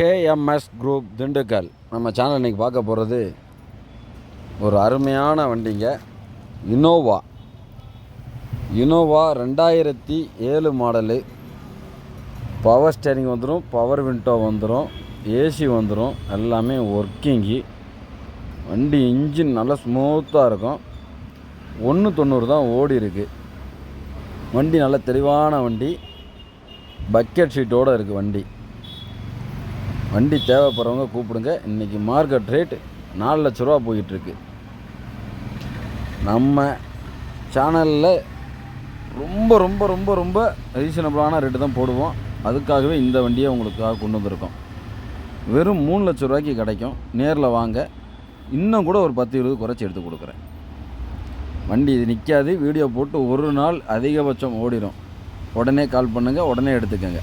KMS group Dindigul. நம்ம channel இன்றைக்கி பார்க்க போகிறது ஒரு அருமையான வண்டிங்க. இனோவா இனோவா ரெண்டாயிரத்தி ஏழு மாடலு பவர் ஸ்டேரிங் வந்துடும் பவர் விண்டோ வந்துடும் ஏசி வந்துடும் எல்லாமே ஒர்க்கிங்கு வண்டி இன்ஜின் நல்லா ஸ்மூத்தாக இருக்கும். ஒன்று தொண்ணூறு தான் ஓடி இருக்குது வண்டி நல்ல தெளிவான வண்டி. பக்கெட் ஷீட்டோடு இருக்குது வண்டி. வண்டி தேவைப்படுறவங்க கூப்பிடுங்க. இன்றைக்கி மார்க்கெட் ரேட் நாலு லட்ச ரூபா போயிட்டுருக்கு. நம்ம சேனலில் ரொம்ப ரொம்ப ரொம்ப ரொம்ப ரீசனபிளான ரேட்டு தான் போடுவோம். அதுக்காகவே இந்த வண்டியை உங்களுக்காக கொண்டு வந்திருக்கோம். வெறும் மூணு லட்ச ரூபாய்க்கு கிடைக்கும். நேரில் வாங்க. இன்னும் கூட ஒரு பத்து இருபது குறைச்சி எடுத்து கொடுக்குறேன். வண்டி இது நிற்காது வீடியோ போட்டு ஒரு நாள் அதிகபட்சம் ஓடிடும் உடனே கால் பண்ணுங்கள் உடனே எடுத்துக்கோங்க.